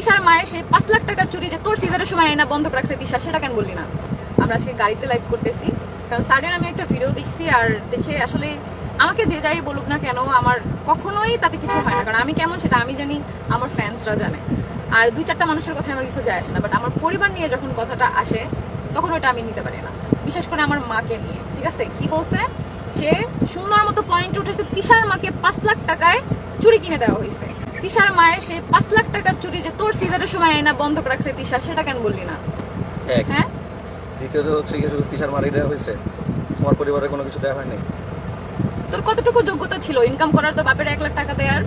তিশার মায়ের সেই পাঁচ লাখ টাকার চুরি যে তোর সিজারের সময় এনা বন্ধ রাখছে তিশা সেটা কেন বললি না? আমরা আজকে গাড়িতে লাইভ করতেছি। কারণ সাডেন আমি একটা ভিডিও দেখছি আর দেখে আসলে আমাকে যে যাই বলুক না কেন, আমার কখনোই তাতে কিছু হয় না। কারণ আমি কেমন সেটা আমি জানি, আমার ফ্যান্সরা জানে। আর দুই চারটা মানুষের কথা আমার কিছু যায় আসে না। বাট আমার পরিবার নিয়ে যখন কথাটা আসে, তখন ওটা আমি নিতে পারি না। বিশেষ করে আমার মাকে নিয়ে, ঠিক আছে? কি বলছে? সে সুন্দর মতো পয়েন্ট উঠেছে তিশার মাকে পাঁচ লাখ টাকায় চুরি কিনে দেওয়া হয়েছে। তিশার মায়ের সেই পাঁচ লাখ টাকার চুরি যে তোর সিজারের সময় এনা বন্ধক রাখছে তিশা সেটা কেন বললি না? হ্যাঁ? দ্বিতীয়ত হচ্ছে কি শুধু তিসার মারি দেওয়া হয়েছে তোমার পরিবারে কোনো কিছু দেওয়া হয়নি? তোর কতটুকু যোগ্যতা ছিল? ইনকাম করার তোর বাপের এক লাখ টাকা দেওয়ার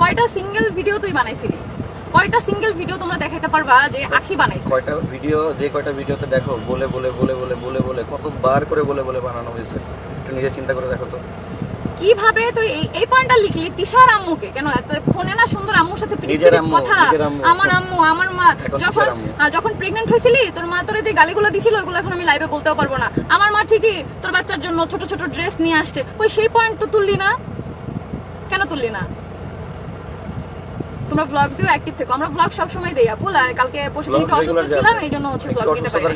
কয়টা সিঙ্গেল ভিডিও তুই বানাইছিলি? কয়টা সিঙ্গেল ভিডিও তোমরা দেখাইতে পারবা যে আখি বানাইছে? কয়টা ভিডিও যে কয়টা ভিডিওতে দেখো বলে বলে বলে বলে বলে বলে কতবার করে বলে বলে বানানো হয়েছে একটু নিজে চিন্তা করে দেখো তো। কীভাবে তুই এই পয়েন্টটা লিখলি তিশার আম্মুকে? কেন এত ফোনে না সুন্দর আম্মুর সাথে কথা? আমার আম্মু আমার মা। যখন যখন প্রেগনেন্ট হয়েছিলি তোর মা তোর যে গালিগুলো দিছিল ওগুলো এখন আমি লাইভে বলতেও পারব না। আমার মা ঠিকই তোর বাচ্চার জন্য ছোট ছোট ড্রেস নিয়ে আসছে। ওই সেই পয়েন্ট তো তুললি না? কেন তুললি না? তোমরা ব্লগ দিও অ্যাক্টিভ থেকো। আমরা ব্লগ সব সময় দেই আপু। কালকে পরশু Vlog অসুস্থ ছিলাম এই জন্য হচ্ছে ব্লগ দিতে পারি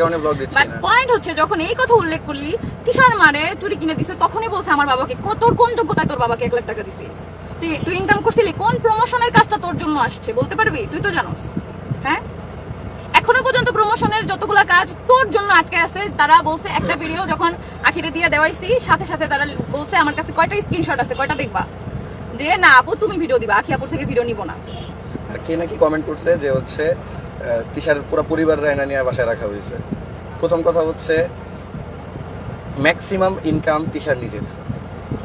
বাট পয়েন্ট হচ্ছে যখন এই কথা উল্লেখ করলি তিশার মারে চুরি কিনে দিছে তখনই বলছে আমার বাবাকে কত কোন যোগ্যতায় তোর বাবাকে এক লাখ টাকা দিছি? তুই তুই ইনকাম করছিলি কোন প্রমোশনের কাজটা তোর জন্য আসছে বলতে পারবি? তুই তো জানোস হ্যাঁ? এখনও পর্যন্ত প্রমোশনের যতগুলা কাজ তোর জন্য আটকে আছে তারা বলছে একটা ভিডিও যখন আখিরে দিয়ে দেওয়াইছি সাথে সাথে তারা বলছে আমার কাছে কয়টা স্ক্রিনশট আছে কয়টা দেখবা? যে না আপু তুমি ভিডিও দিবা আখি আপুর থেকে ভিডিও নিব না। কে নাকি কমেন্ট করছে যে হচ্ছে তিশার পুরো পরিবার রায়না নিয়ে বাসায় রাখা হয়েছে। প্রথম কথা হচ্ছে ম্যাক্সিমাম ইনকাম তিশার নিজের।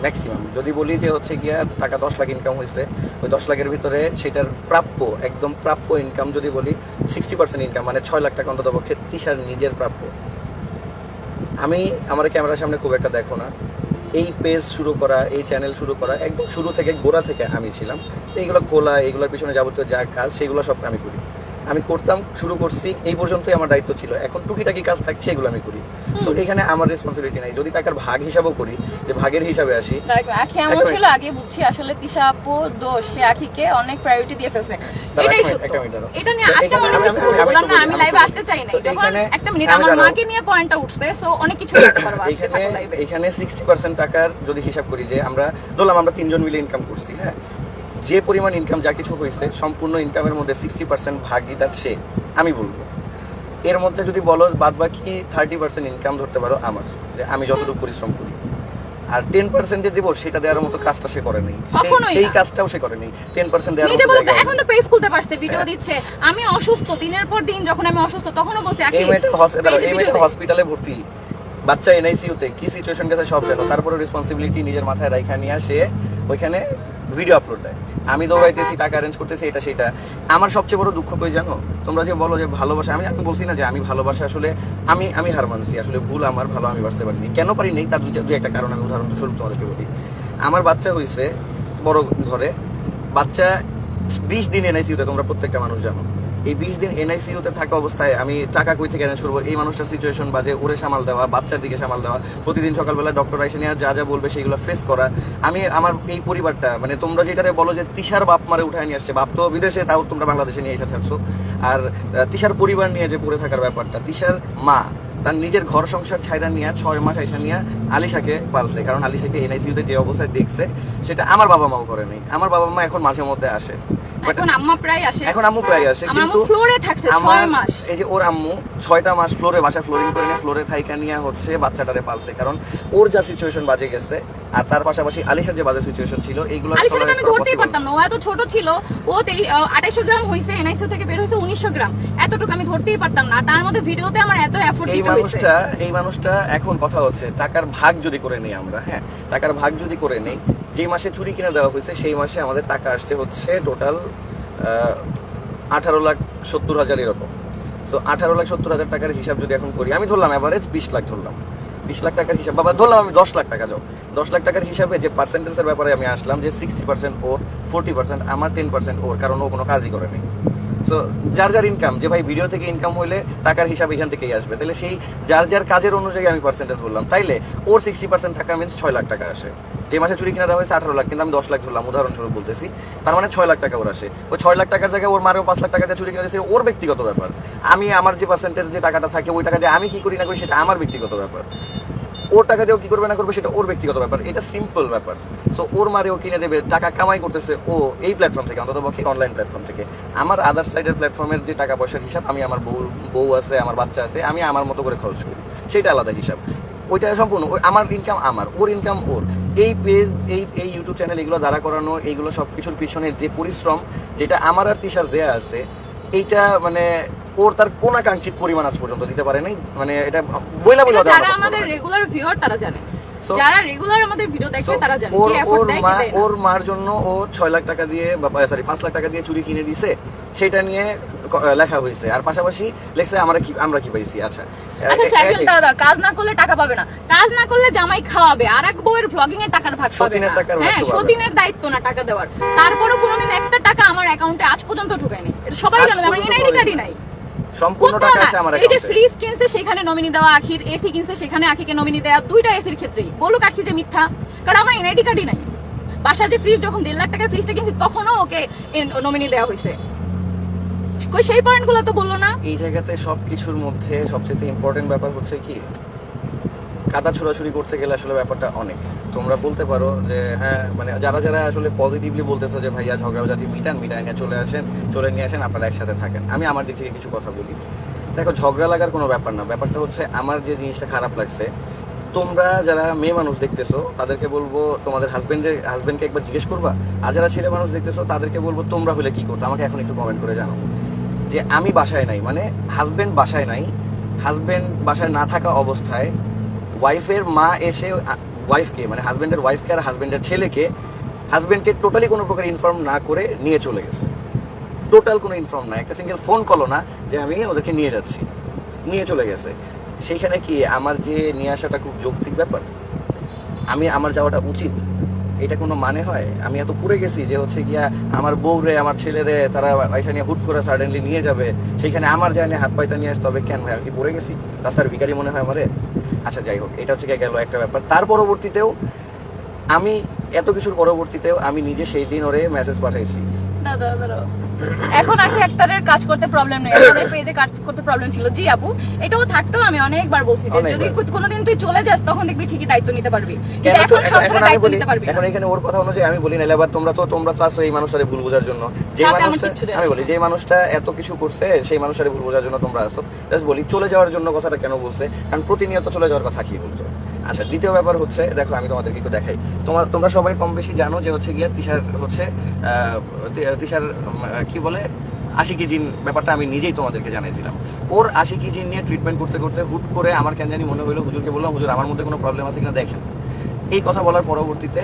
ম্যাক্সিমাম যদি বলি যে হচ্ছে গিয়া টাকা দশ লাখ ইনকাম হয়েছে, ওই দশ লাখের ভিতরে সেটার প্রাপ্য, একদম প্রাপ্য ইনকাম যদি বলি সিক্সটি পার্সেন্ট ইনকাম মানে ছয় লাখ টাকা অন্তত পক্ষে তিশার নিজের প্রাপ্য। আমি, আমার ক্যামেরার সামনে খুব একটা দেখো না। এই পেজ শুরু করা, এই চ্যানেল শুরু করা, একদম শুরু থেকে গোড়া থেকে আমি ছিলাম। এইগুলো খোলা, এইগুলোর পিছনে যাবতীয় যা কাজ, সেগুলো সব আমি করি। আমি করতাম শুরু করছি এই পর্যন্তই আমার দায়িত্ব ছিল। এখন টুকিটাকি কাজ থাকে সেগুলো আমি করি। তো এখানে আমার রেসপন্সিবিলিটি নাই। যদি টাকার ভাগ হিসাবও করি যে ভাগের হিসাবে আসি আখি এমন ছিল আগে বুঝছি আসলে তিশা আপু দোষ সে আখিকে অনেক প্রায়োরিটি দিয়ে ফেলছে। এটাই সত্য। একটা মিনিট দাঁড়াও। এটা নিয়ে আজকে এখানে অনেক আমি- কিছু লাইভে আসতে চাই না So, যখন একটা মিনিট আমার মাকে নিয়ে পয়েন্টটা উঠছে সো অনেক কিছু বলতে পারব এখানে টাকার যদি হিসাব করি যে আমরা ধরলাম আমরা তিনজন মিলে ইনকাম করছি হ্যাঁ? যে পরিমাণ ইনকাম যা কিছু হয়েছে সম্পূর্ণ ইনকামের মধ্যে সিক্সটি পার্সেন্ট ভাগিদার সে আমি বলব। এর মধ্যে যদি বলো বাদ বাকি থার্টি পার্সেন্ট ইনকাম ধরতে পারো আমার যে আমি যতটুকু পরিশ্রম করি। আর টেন পার্সেন্ট যে দিব সেটা দেওয়ার মতো কাজটা সে করে নেই। সেই-। কাজটাও সে করে নেই। টেন পার্সেন্ট দেওয়ার মতো এখন তো পেজ খুলতে পারছে ভিডিও। দিচ্ছে। আমি অসুস্থ দিনের পর দিন যখন আমি অসুস্থ তখনও বলছি এই মেয়েটা হসপিটাল এই মেয়েটা হসপিটালে ভর্তি। বাচ্চা এনআইসিউতে কি সিচুয়েশন গেছে সব জানো। তারপরে রেসপন্সিবিলিটি নিজের মাথায় রাখা নিয়ে আসে ওইখানে ভিডিও আপলোড দেয়। আমি দৌড়াইতেছি, টাকা অ্যারেঞ্জ করতেছি, এটা সেটা। আমার সবচেয়ে বড় দুঃখ কই জানো? তোমরা যে বলো যে ভালোবাসা, আমি আমি বলছি না যে আমি ভালোবাসা আসলে আমি আমি হার মানছি, আসলে ভুল আমার, ভালো আমি বাঁচতে পারিনি। কেন পারিনি তার দুই একটা কারণ আমি উদাহরণ স্বরূপ তোমাদেরকে বলি। আমার বাচ্চা হয়েছে বড় ঘরে। বাচ্চা বিশ দিন এনআইসিউতে তোমরা প্রত্যেকটা মানুষ জানো। এই বিশ দিন এনআইসিউতে থাকা অবস্থায় আমি টাকা কই থেকে অ্যারেঞ্জ করব? এই মানুষটার সিচুয়েশন বাজে ওরে সামাল দেওয়া, বাচ্চার দিকে সামাল দেওয়া। প্রতিদিন সকালবেলা ডক্টর আইসে নিয়ে যা যা বলবে সেগুলো ফেস করা। আমি, আমার এই পরিবারটা মানে তোমরা যেটারে বলো যে তিশার বাপ মারে উঠায় নিয়ে আসছে, বাপ তো বিদেশে, তাও তোমরা বাংলাদেশে নিয়ে এসে ছাড়ছো আর তিশার পরিবার নিয়ে যে পড়ে থাকার ব্যাপারটা, তিশার মা, তার নিজের ঘর সংসার ছাইরা নিয়ে, ছয় মাস আইসা নিয়ে আলিশাকে পালছে, কারণ আলিশাকে এনআইসিউতে যে অবস্থায় দেখছে, সেটা আমার বাবা মাও করে নাই আমার বাবা মা এখন মাঝে মধ্যে আসে। এখন আম্মা প্রায় আসে। এখন আম্মু প্রায় আসে কিন্তু ফ্লোরে থাকছে 6 মাস। এই যে ওর আম্মু ছয়টা মাস ফ্লোরে বাসা ফ্লোরিং করে নিয়ে ফ্লোরে থাইকা নিয়ে হচ্ছে বাচ্চাটারে পালছে কারণ ওর যা সিচুয়েশন বাজে গেছে আর তার পাশাপাশি আলিশার যে বাজে সিচুয়েশন ছিল এইগুলো আলিশাকে আমি ধরতেই পারতাম না। ও এত ছোট ছিল ও আড়াইশো গ্রাম হয়েছে এনআইসিও থেকে বের হয়েছে উনিশশো গ্রাম। এতটুকু আমি ধরতেই পারতাম না। তার মধ্যে ভিডিওতে আমার এত এফোর্ট এই মানুষটা এই মানুষটা এখন কথা হচ্ছে টাকার ভাগ যদি করে নেই আমরা হ্যাঁ? টাকার ভাগ যদি করে নেই যে মাসে চুরি কিনে দেওয়া হয়েছে সেই মাসে আমাদের টাকা আসছে হচ্ছে টোটাল আঠারো লাখ সত্তর হাজার এরকম। তো আঠারো লাখ সত্তর হাজার টাকার হিসাব যদি এখন করি আমি ধরলাম অ্যাভারেজ বিশ লাখ ধরলাম। বিশ লাখ টাকার হিসাব বাবা, ধরলাম আমি দশ লাখ টাকা যাও। দশ লাখ টাকার হিসাবে যে পার্সেন্টেজের ব্যাপারে আমি আসলাম, যে সিক্সটি পার্সেন্ট ওর ফোরটি পার্সেন্ট আমার টেন পার্সেন্ট ওর, কারণ ও কোনো কাজই করে নেই। তো যার যার ইনকাম যে ভাই ভিডিও থেকে ইনকাম হইলে টাকার হিসাব এখান থেকেই আসবে। তাহলে সেই যার যার কাজের অনুযায়ী আমি পার্সেন্টেজ বললাম। তাইলে ওর সিক্সটি পার্সেন্ট টাকা মিনস ছয় লাখ টাকা আসে। যে মাসে চুরি কিনা দেওয়া হয়েছে আঠারো লাখ, কিন্তু আমি দশ লাখ ধরলাম, উদাহরণস্বরূপ বলতেছি। তার মানে ছয় লাখ টাকা ওর আসে। ওই ছয় লাখ টাকার জায়গায় ওর মারেও পাঁচ লাখ টাকা দিয়ে চুরি কিনা দিয়েছে, ওর ব্যক্তিগত ব্যাপার। আমি আমার যে পার্সেন্টের যে টাকাটা থাকে, ওই টাকা দিয়ে আমি কি করি না করি, সেটা আমার ব্যক্তিগত ব্যাপার। ওর টাকা দিয়েও কি করবে, না করবে, সেটা ওর ব্যক্তিগত ব্যাপার। এটা সিম্পল ব্যাপার। সো ওর মারেও কিনে দেবে, টাকা কামাই করতেছে ও এই প্ল্যাটফর্ম থেকে, অন্তত পক্ষে অনলাইন প্ল্যাটফর্ম থেকে। আমার আদার সাইডের প্ল্যাটফর্মের যে টাকা পয়সার হিসাব, আমি আমার বউ বউ আছে, আমার বাচ্চা আছে, আমি আমার মতো করে খরচ করি। সেটা আলাদা হিসাব। ওইটা সম্পূর্ণ আমার ইনকাম আমার, ওর ইনকাম ওর। এই পেজ এই এই ইউটিউব চ্যানেল এগুলো দাঁড়া করানো এইগুলো সব কিছুর পিছনে যে পরিশ্রম, যেটা আমার আর তিসার দেয়া আছে, এইটা মানে ওর তার পরিমাণ আজ পর্যন্ত দিতে পারে নাই। মানে এটা বইলা বইলা যারা আমাদের রেগুলার ভিউয়ার তারা জানে। So- যারা রেগুলার আমাদের ভিডিও দেখে তারা জানে। কি এফোর্ট দেয় মা কি দেয় না। ওর মার জন্য ও ছয় লাখ টাকা দিয়ে বা সরি পাঁচ লাখ টাকা দিয়ে চুরি কিনে দিছে সেটা নিয়ে লেখা হয়েছে। আর পাশাপাশি লেখছে আমরা কি আমরা কি পাইছি? আচ্ছা। আচ্ছা এ- দাদা দাদা, কাজ না করলে টাকা পাবে না। কাজ না করলে জামাই খাওয়াবে। আর এক বউয়ের ভ্লগিং এর টাকার ভাগ পাবে না। হ্যাঁ সতীনের দায়িত্ব না টাকা দেওয়ার। তারপরও কোনোদিন একটা টাকা আমার অ্যাকাউন্টে আজ পর্যন্ত ঢুকায়নি। এটা সবাই জানে আমার এনআইডি কার্ডই নাই। সম্পূর্ণ টাকা আসে আমার এই যে ফ্রিজ কিনছে সেখানে নমিনি দেওয়া আখির এসি কিনছে সেখানে আখিকে নমিনি দেওয়া দুইটা এসির ক্ষেত্রেই। বলুক আখি যে মিথ্যা কারণ আমার এনআইডি কার্ডই নাই। যে ফ্রিজ যখন দেড় লাখ টাকার ফ্রিজটা কিনছি তখনও ওকে নমিনি দেওয়া হয়েছে। কই সেই তো বলল না। এই জায়গাতে সবকিছুর মধ্যে সবচেয়ে ইম্পর্টেন্ট ব্যাপার হচ্ছে কি? কাদা ছোড়াছুড়ি করতে গেলে আসলে ব্যাপারটা অনেক। তোমরা বলতে পারো যে হ্যাঁ মানে যারা যারা আসলে পজিটিভলি বলতেছো যে, ভাইয়া ঝগড়াঝাটি মিটান মিটান নিয়ে চলে আসেন, চলে নিয়ে আসেন, আপনারা একসাথে থাকেন। আমি আমার দিক থেকে কিছু কথা বলি। দেখো, ঝগড়া লাগার কোনো ব্যাপার না। ব্যাপারটা হচ্ছে, আমার যে জিনিসটা খারাপ লাগছে, তোমরা যারা মেয়ে মানুষ দেখতেছো, তাদেরকে বলব, তোমাদের হাজবেন্ডের হাজবেন্ডকে একবার জিজ্ঞেস করবা? আর যারা ছেলে মানুষ দেখতেছো, তাদেরকে বলব, তোমরা হলে কি করতো? আমাকে এখন একটু কমেন্ট করে জানো যে, আমি বাসায় নাই মানে হাজবেন্ড বাসায় নাই হাজবেন্ড বাসায় না থাকা অবস্থায় ওয়াইফের মা এসে ওয়াইফকে মানে হাজব্যান্ডের ওয়াইফকে আর হাজব্যান্ডের ছেলেকে হাজব্যান্ডকে টোটালি কোনো প্রকার ইনফর্ম না করে নিয়ে চলে গেছে। টোটাল কোনো ইনফর্ম না একটা সিঙ্গেল ফোন কলো না যে আমি ওদেরকে নিয়ে যাচ্ছি। নিয়ে চলে গেছে। সেইখানে কি আমার যে নিয়ে আসাটা খুব যৌক্তিক ব্যাপার? আমি আমার যাওয়াটা উচিত। এটা কোনো মানে হয়? আমি এত পুড়ে গেছি যে হচ্ছে গিয়া আমার বউরে, আমার ছেলেরে তারা পয়সা নিয়ে হুট করে সাডেনলি নিয়ে যাবে। সেখানে আমার জায়গায় হাত পাইতা নিয়ে আসতে হবে। কেন ভাই, আমি কি পড়ে গেছি? রাস্তার ভিখারি মনে হয় আমারে? আচ্ছা যাই হোক, এটা হচ্ছে গেল একটা ব্যাপার। তার পরবর্তীতেও আমি, এত কিছুর পরবর্তীতেও আমি নিজে সেই দিন ওরে মেসেজ পাঠাইছি। এখন আখি কাজ করতে প্রবলেম নেই। আমাদের পেজে কাজ করতে প্রবলেম ছিল। জি আপু এটাও থাকতেও আমি অনেকবার বলছি যে যদি কোনোদিন তুই চলে যাস তখন দেখবি ঠিকই দায়িত্ব নিতে পারবি। কিন্তু এখন দায়িত্ব নিতে পারবি এখন এখানে ওর কথা অনুযায়ী আমি বলি না এবার তোমরা তো তোমরা তো আসো এই মানুষটারে ভুল বোঝার জন্য। যে মানুষটা আমি বলি যে মানুষটা এত কিছু করছে সেই মানুষটারে ভুল বোঝার জন্য তোমরা আসো। জাস্ট বলি চলে যাওয়ার জন্য কথাটা কেন বলছে? কারণ প্রতিনিয়ত চলে যাওয়ার কথা কি বলতো? আচ্ছা দ্বিতীয় ব্যাপার হচ্ছে, দেখো, আমি তোমাদেরকে একটু দেখাই। তোমার, তোমরা সবাই কম বেশি জানো যে হচ্ছে গিয়ে তিশার হচ্ছে তিশার কি বলে? আশিকি জিন ব্যাপারটা আমি নিজেই তোমাদেরকে জানিয়েছিলাম ওর আশিকি জিন নিয়ে ট্রিটমেন্ট করতে করতে হুট করে আমার কেন জানি মনে হলো হুজুরকে বললাম, হুজুর, আমার মধ্যে কোনো প্রবলেম আছে কিনা দেখেন। এই কথা বলার পরবর্তীতে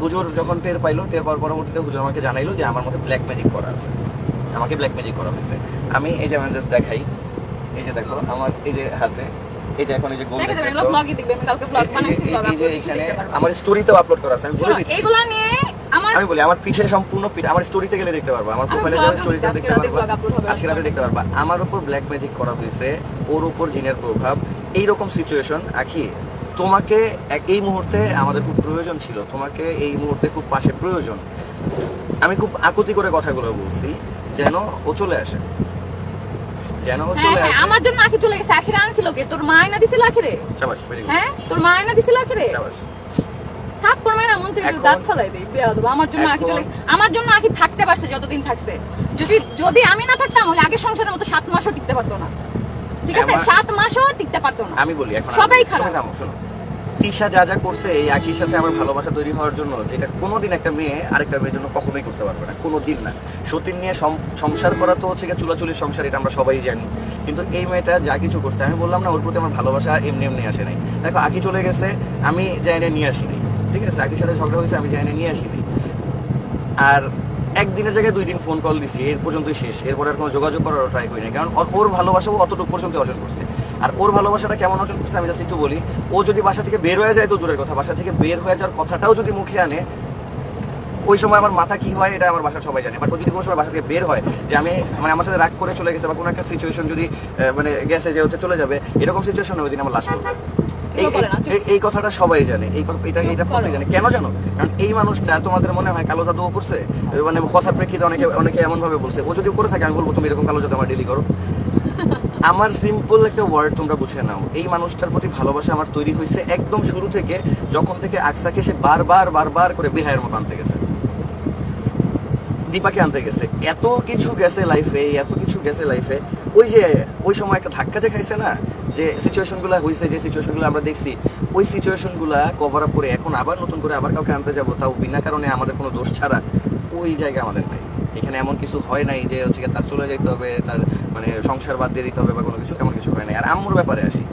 হুজুর যখন টের পাইলো, টের পাওয়ার পরবর্তীতে হুজুর আমাকে জানাইলো যে আমার মধ্যে ব্ল্যাক ম্যাজিক করা আছে। আমাকে ব্ল্যাক ম্যাজিক করা হয়েছে। আমি এই যে, আমি দেখাই। এই যে দেখো, আমার এই যে হাতে যে এখন এই যে গোল দেখে দেবেন দেখতেছো ব্লগই দেখবে আমি কালকে ব্লগ বানাইছি ব্লগ আপলোড এখানে আমার স্টোরিতেও আপলোড করা আছে আমি বলে দিচ্ছি। এগুলা নিয়ে আমার আমি বলি আমার পিঠে সম্পূর্ণ পিঠ আমার স্টোরিতে গেলে দেখতে পারবা আমার আমি প্রোফাইলে যাবে স্টোরিতে দেখতে পারবা আজকে রাতে দেখতে পারবা। আমার উপর ব্ল্যাক ম্যাজিক করা হয়েছে ওর উপর জিনের প্রভাব এই রকম সিচুয়েশন আখি তোমাকে এই মুহূর্তে আমাদের খুব প্রয়োজন ছিল তোমাকে এই মুহূর্তে খুব পাশে প্রয়োজন। আমি খুব আকুতি করে কথাগুলো বলছি যেন ও চলে আসে। হ্যাঁ চলে হ্যাঁ আসে? আমার জন্য আখি চলে গেছে। আখিরে আনছিল কে? তোর মা আয়না দিছিল আখিরে? হ্যাঁ তোর মা আয়না দিছিল আখিরে? সাবাস। থাপ্পড় মারা মন চাই দাঁত ফেলাই দেই বিয়া দেবো। আমার জন্য আখি চলে আমার জন্য আখি থাকতে পারছে যতদিন থাকছে। যদি যদি আমি না থাকতাম তাহলে আগে সংসারের মতো সাত মাসও টিকতে পারতো না। ঠিক আছে? সাত মাসও টিকতে পারতো না। আমি বলি এখন সবাই খারাপ। শোনো। তিশা যা যা করছে, এই আখির সাথে আমার ভালোবাসা তৈরি হওয়ার জন্য যেটা কোনোদিন একটা মেয়ে আরেকটা মেয়ের জন্য কখনোই করতে পারবে না, কোনোদিন না। সতীন নিয়ে সংসার করা তো হচ্ছে চুলাচুলির সংসার, এটা আমরা সবাই জানি। কিন্তু এই মেয়েটা যা কিছু করছে, আমি বললাম না, ওর প্রতি আমার ভালোবাসা এমনি এমনি আসে নাই। দেখো আখি চলে গেছে, আমি জাইনে নিয়ে আসিনি। ঠিক আছে আখির সাথে ঝগড়া হয়েছে, আমি জাইনে নিয়ে আসিনি। আর একদিনের জায়গায় দুই দিন ফোন কল দিছি, এর পর্যন্তই শেষ। এরপরে আর কোনো যোগাযোগ করার ট্রাই করি না কারণ ওর- ভালোবাসাও অতটুকু পর্যন্ত অর্জন করছে। আর ওর ভালোবাসাটা কেমন অর্জন করছে আমি জাস্ট একটু বলি, ও যদি বাসা থেকে বের হয়ে যায়, তো দূরের কথা। বাসা থেকে বের হয়ে যাওয়ার কথাটাও যদি মুখে আনে, ওই সময় আমার মাথা কি হয়, এটা আমার বাসার সবাই জানে। বাট যদি কোনো সময় বাসা থেকে বের হয়, যে আমি মানে আমার সাথে রাগ করে চলে গেছে, বা কোনো একটা সিচুয়েশন যদি মানে গেছে যে হচ্ছে চলে যাবে, এরকম সিচুয়েশন ওই দিন আমার লাস্ট করবে। এই কথাটা সবাই জানে এই এটা এটা প্রত্যেক। জানে। কেন জানো? কারণ এই মানুষটা তোমাদের মনে হয় কালো জাদুও করছে? মানে কথার প্রেক্ষিতে অনেকে অনেকে এমন ভাবে বলছে ও যদি করে থাকে আমি বলব তুমি এরকম কালো জাদু আমার ডেলি করো। আমার সিম্পল একটা ওয়ার্ড তোমরা বুঝে নাও। এই মানুষটার প্রতি ভালোবাসা আমার তৈরি হয়েছে একদম শুরু থেকে যখন থেকে আকসাকে সে বারবার বারবার করে বেহায়ের মতো আনতে গেছে। দীপাকে আনতে গেছে। এত কিছু গেছে লাইফে এত কিছু গেছে লাইফে ওই যে ওই সময় একটা ধাক্কা যে খাইছে না যে সিচুয়েশনগুলা হয়েছে যে সিচুয়েশনগুলো আমরা দেখছি, ওই সিচুয়েশনগুলা কভার আপ করে এখন আবার নতুন করে আবার কাউকে আনতে যাব, তাও বিনা কারণে আমাদের কোনো দোষ ছাড়া ওই জায়গা আমাদের নাই। এখানে এমন কিছু হয় নাই যে হচ্ছে তার চলে যেতে হবে, তার মানে সংসার বাদ দিয়ে দিতে হবে বা কোনো কিছু, এমন কিছু হয় নাই। আর আম্মুর ব্যাপারে আসি।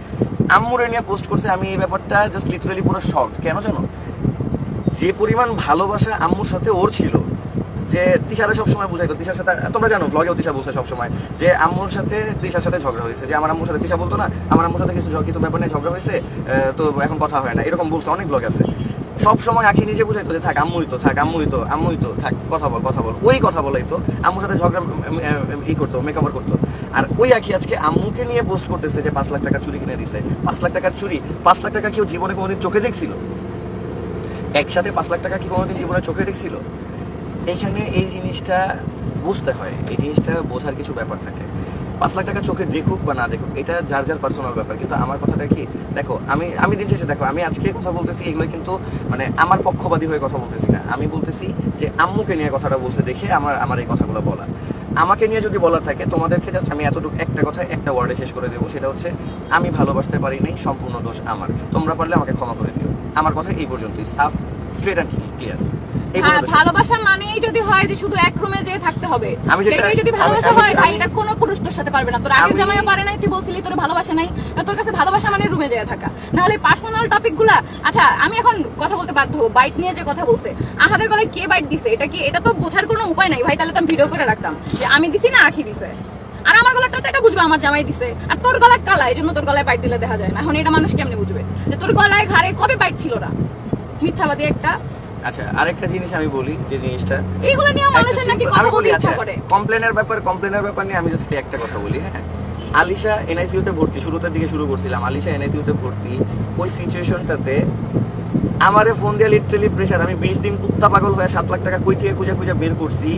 আম্মুরে নিয়ে পোস্ট করছে, আমি এই ব্যাপারটা জাস্ট লিটারালি পুরো শখ কেন জানো? যে পরিমাণ ভালোবাসা আম্মুর সাথে ওর ছিল যে তিশারা সবসময় বুঝাইতো তিশার সাথে তোমরা জানো ব্লগেও তিশা বলছে সবসময় যে আম্মুর সাথে তিশার সাথে ঝগড়া হয়েছে। যে আমার আম্মুর সাথে তিশা বলতো না, আমার আম্মুর সাথে কিছু কিছু ব্যাপার নিয়ে ঝগড়া হয়েছে তো এখন কথা হয় না। এরকম বলছে, অনেক ব্লগ আছে। সব সময় নিজে বুঝাইতো যে, থাক, আম্মুই তো, থাক, আম্মুই তো আম্মুই তো, থাক, কথা বল কথা বল। ওই কথা বলাই তো আম্মুর সাথে ঝগড়া ই করতো মেকআপ করতো। আর ওই আখি আজকে আম্মুকে নিয়ে পোস্ট করতেছে যে, পাঁচ লাখ টাকা চুরি কিনে দিছে। পাঁচ লাখ টাকার চুরি, পাঁচ লাখ টাকা কেউ জীবনে কোনোদিন চোখে দেখছিল? একসাথে পাঁচ লাখ টাকা কি কোনোদিন জীবনে চোখে দেখছিল? এখানে এই জিনিসটা বুঝতে হয়। এই জিনিসটা বোঝার কিছু ব্যাপার থাকে। পাঁচ লাখ টাকা চোখে দেখুক বা না দেখুক, এটা যার যার পার্সোনাল ব্যাপার। কিন্তু আমার কথাটা কি, দেখো, আমি আমি দিন শেষে দেখো, আমি আজকে কথা বলতেছি এগুলো কিন্তু মানে আমার পক্ষবাদী হয়ে কথা বলতেছি না। আমি বলতেছি যে আম্মুকে নিয়ে কথাটা বলছে দেখে আমার আমার এই কথাগুলো বলা। আমাকে নিয়ে যদি বলার থাকে, তোমাদেরকে জাস্ট আমি এতটুকু একটা কথা একটা ওয়ার্ডে শেষ করে দেবো, সেটা হচ্ছে আমি ভালোবাসতে পারি নাই, সম্পূর্ণ দোষ আমার। তোমরা পারলে আমাকে ক্ষমা করে দিও। আমার কথা এই পর্যন্তই, সাফ স্ট্রেট অ্যান্ড ক্লিয়ার হ্যাঁ। ভালোবাসা মানেই যদি হয় যে শুধু এক রুমে যেয়ে থাকতে হবে। সেটাই যদি ভালোবাসা হয় ভাই এটা কোনো পুরুষ তোর সাথে পারবে না। তোর আগের জামাইও পারে নাই তুই বলছিলি তোর ভালোবাসা নাই। তোর কাছে ভালোবাসা মানে রুমে যেয়ে থাকা। নাহলে পার্সোনাল টপিকগুলা আচ্ছা আমি এখন কথা বলতে বাধ্য হব। বাইট নিয়ে যে কথা বলছে আহাদের গলায় কে বাইট দিছে? এটা কি এটা তো বোঝার কোনো উপায় নাই। ভাই তাহলে তো আমি ভিডিও করে রাখতাম। যে আমি দিছি না আখি দিছে। আর আমার গলাটা তো এটা বুঝবে আমার জামাই দিছে। আর তোর গলায় কালা এই জন্য তোর গলায় বাইট দিলে দেখা যায় না। এখন এটা মানুষ কেমনে বুঝবে? যে তোর গলায় ঘাড়ে কবে বাইট ছিল না? মিথ্যাবাদী একটা আচ্ছা আরেকটা জিনিস আমি বলি যে জিনিসটা এইগুলো নিয়ে মানুষের নাকি কথা বলতে বলি ইচ্ছা আচ্ছা করে। কমপ্লেনের ব্যাপার কমপ্লেনের ব্যাপার নিয়ে আমি জাস্ট একটা কথা বলি হ্যাঁ? আলিশা এনআইসিউ তে ভর্তি শুরুতে দিকে শুরু করছিলাম আলিশা এনআইসিউ তে ভর্তি ওই সিচুয়েশনটাতে আমারে ফোন দিয়ে লিটারালি প্রেশার আমি বিশ দিন কুত্তা পাগল হয়ে সাত লাখ টাকা কই থেকে খুঁজে খুঁজে বের করছি?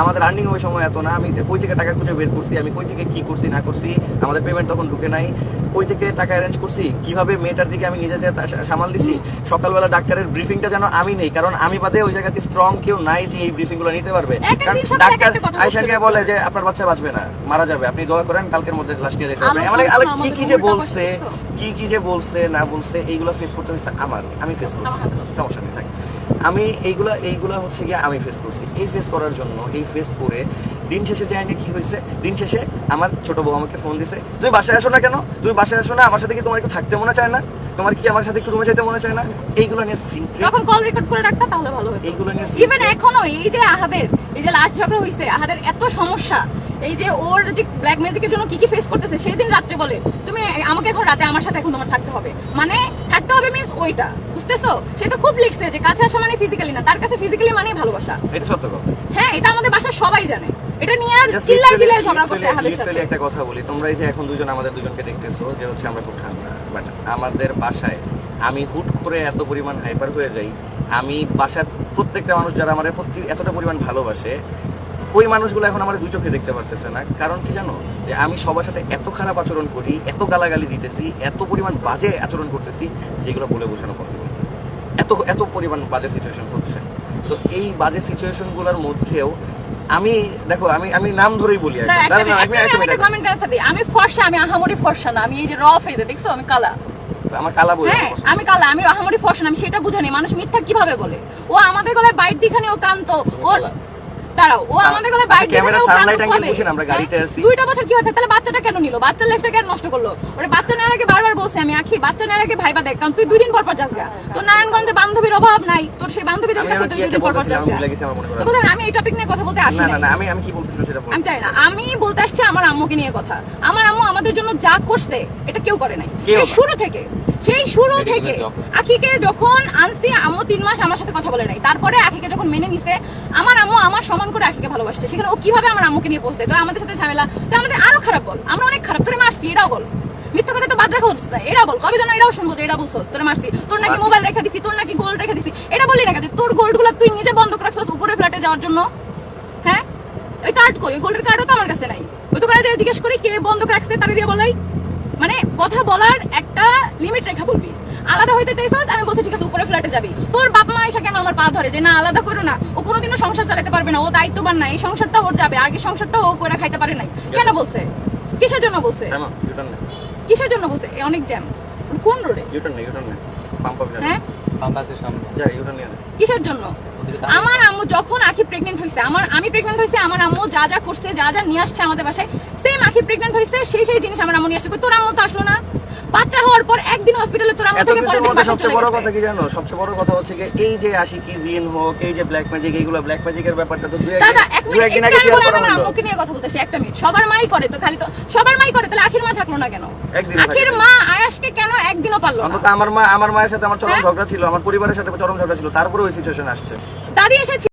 আমাদের আর্নিং ওই সময় এত না আমি কই থেকে টাকা খুঁজে বের করছি? আমি কই থেকে কি করছি না করছি? আমাদের পেমেন্ট তখন ঢুকে নাই। কই থেকে টাকা অ্যারেঞ্জ করছি? কীভাবে মেয়েটার দিকে আমি নিজে সামাল দিছি? সকালবেলা ডাক্তারের ব্রিফিংটা যেন আমি নেই কারণ আমি বাদে ওই জায়গাতে স্ট্রং কেউ নাই যে এই ব্রিফিংগুলো নিতে পারবে। কারণ ডাক্তার একটা কথা আয়সা বলতে গিয়ে হবে। বলে যে আপনার বাচ্চা বাঁচবে না মারা যাবে। আপনি দোয়া করেন কালকের মধ্যে লাশ নিয়ে যেতে হবে। মানে কি কি যে বলছে কি কি যে বলছে না বলছে এইগুলো ফেস করতে হয়েছে আমার আমি ফেস করছি। সমস্যা নেই, থাকে। আমি এইগুলা এইগুলা হচ্ছে গিয়ে আমি ফেস করছি। এই ফেস করার জন্য, এই ফেস করে দিন শেষে যাই না কি হয়েছে, দিন শেষে আমার ছোট বউ আমাকে ফোন দিছে, তুমি বাসায় আসো না কেন? তুমি বাসায় আসো না, আমার সাথে কি তোমার একটু থাকতে মনে চায় না? তোমার কি আমার সাথে একটু রুমে যেতে মনে চায় না? এইগুলো নিয়ে সিক্রেট যখন কল রেকর্ড করে রাখতা তাহলে ভালো হতো। এইগুলো নিয়ে ইভেন এখনও এই যে আহাদের এই যে লাস্ট ঝগড়া হইছে আহাদের এত সমস্যা। এই যে ওর যে ব্ল্যাক ম্যাজিকের জন্য কি কি ফেস করতেছে সেই দিন রাত্রে বলে তুমি আমাকে এখন রাতে আমার সাথে এখন তোমার থাকতে হবে। মানে থাকতে হবে মিন্স ওইটা বুঝতেছো? সে তো খুব লিখছে যে কাছে আসা মানে ফিজিক্যালি না তার কাছে ফিজিক্যালি মানে ভালোবাসা। এটা সত্য কথা। হ্যাঁ এটা আমাদের বাসার সবাই জানে। এটা নিয়ে আর Just চিল্লাই চিল্লাই ঝগড়া করছে আহাদের সাথে। একটা কথা বলি। তোমরা এই যে এখন দুজন আমাদের দুজনকে দেখতেছো যে হচ্ছে আমরা খুব ঠান্ডা। বাট আমাদের বাসায় আমি হুট করে এত পরিমাণ হাইপার হয়ে যাই, আমি বাসার প্রত্যেকটা মানুষ যারা আমার প্রতি এতটা পরিমাণ ভালোবাসে, ওই মানুষগুলো এখন আমার দুই চোখে দেখতে পারতেছে না। কারণ কি জানো? যে আমি সবার সাথে এত খারাপ আচরণ করি, এত গালাগালি দিতেছি, এত পরিমাণ বাজে আচরণ করতেছি, যেগুলো বলে বোঝানো পসিবল এত এত পরিমাণ বাজে সিচুয়েশন হচ্ছে। সো এই বাজে সিচুয়েশনগুলোর মধ্যেও আমি দেখো আমি আমি নাম ধরেই বলি আমি- ফর্সা আমি আহামরি ফর্সা না আমি এই যে র ফেজে দেখছ? আমি কালা। আমার কালা হ্যাঁ আমি কালা আমি আহামরি ফর্সা না আমি সেটা বুঝানি মানুষ মিথ্যা কীভাবে বলে? ও আমাদের গলায় বাইট দিখানে ও কান্ত ও দাঁড়াও ও আমাদের গলায় ক্যামেরা আমরা গাড়িতে হ্যাঁ? আছি। দুইটা বছর কি হচ্ছে তাহলে বাচ্চাটা কেন নিল? বাচ্চার লাইফটা কেন নষ্ট করল? ওরে বাচ্চা নেওয়ার আগে বারবার বলছে আমি আখি বাচ্চা নেওয়ার আগে ভাইবা দেখ কারণ তুই দুই দিন পর পর যাস গা। তোর নারায়ণগঞ্জে বান্ধবীর অভাব নাই তোর সেই বান্ধবীদের কাছে তুই দুই দিন পর পর যাস গা। ভুলে গেছি আমার করে তো বলেন, আমি এই টপিক নিয়ে কথা বলতে আসি না না আমি আমি কি বলতেছিলাম সেটা আমি জানি না। আমি বলতে আসছি আমার আম্মুকে নিয়ে কথা। আমার আম্মু আমাদের জন্য যা করছে এটা কেউ করে নাই। শুরু থেকে সেই শুরু থেকে আখিকে যখন আনছি আম্মু তিন মাস আমার সাথে কথা বলে নাই। তারপরে আখিকে যখন মেনে নিছে আমার আম্মু আমার সমান করে আখিকে ভালোবাসছে। সেখানে ও কীভাবে আমার আম্মুকে নিয়ে বসতে তোর আমাদের সাথে ঝামেলা। তো আমাদের আরও খারাপ বল। আমরা অনেক খারাপ। তোরে মারছি এটাও বল। মিথ্যা কথা তো বাদ রাখা হচ্ছে না। এটা বল। কবে যেন এটাও শুনব যে এটা বলছস তোরে মারছি। তোর নাকি মোবাইল রেখে দিছি তোর নাকি গোল্ড রেখে দিছি। এটা বললি না কেন? তোর গোল্ডগুলো তুই নিজে বন্ধ রাখছস উপরে ফ্ল্যাটে যাওয়ার জন্য? হ্যাঁ? ওই কার্ড কই? ওই গোল্ডের কার্ডও তো আমার কাছে নাই। ওই তো করে জিজ্ঞেস করি কে বন্ধ রাখছে তারে দিয়ে বলাই মানে কথা বলার একটা লিমিট রেখা বলবি। আলাদা হইতে চাইছস আমি বলছি ঠিক আছে উপরে ফ্ল্যাটে যাবি। তোর বাপ মা এসে কেন আমার পা ধরে? যে না আলাদা করো না। ও কোনোদিনও সংসার চালাতে পারবে না ও দায়িত্ববান না এই সংসারটা ওর যাবে আগে সংসারটা ও করে খাইতে পারে নাই। কেন বলছে? কিসের জন্য বলছে? কিসের জন্য বলছে? এ অনেক জ্যাম কোন রোডে ইউটার্ন নে ইউটার্ন নে। পাম্প হ্যাঁ? পাম্পাসের সামনে। যা ইউটার্ন নিয়ে কিসের জন্য? আমার আম্মু যখন আখি প্রেগনেন্ট হয়েছে আমার আমি প্রেগনেন্ট হয়েছে আমার আম্মু যা যা করছে যা যা নিয়ে আসছে আমাদের বাসায় সেম আখি প্রেগনেন্ট হয়েছে সেই সেই জিনিস আমার আম্মু নিয়ে আসছে। কই, তোর আম্মু তো আসলো না? বাচ্চা হওয়ার পর একদিন হসপিটালে তোর আম্মু এত থেকে কিছুর পরের মধ্যে সবচেয়ে বড় কথা কি জানো? সবচেয়ে বড় কথা হচ্ছে কি এই যে আশিকি হোক এই যে ব্ল্যাক ম্যাজিক এইগুলো ব্ল্যাক ম্যাজিকের ব্যাপারটা তো দুই দাদা এক মিনিট একদিন একটু আগে আগে শেয়ার করা আমার হলো। আম্মুকে নিয়ে কথা বলতেছি একটা মিনিট। সবার মাই করে তো খালি তো সবার মাই করে তাহলে আখির মা থাকল না কেন? একদিন আখির মা আয়াসকে কেন একদিনও পারল না? আমার মা আমার মায়ের সাথে আমার চরম হ্যাঁ? ঝগড়া ছিল আমার পরিবারের সাথে চরম ঝগড়া ছিল তারপরে ওই সিচুয়েশন আসছে। দাদি এসেছে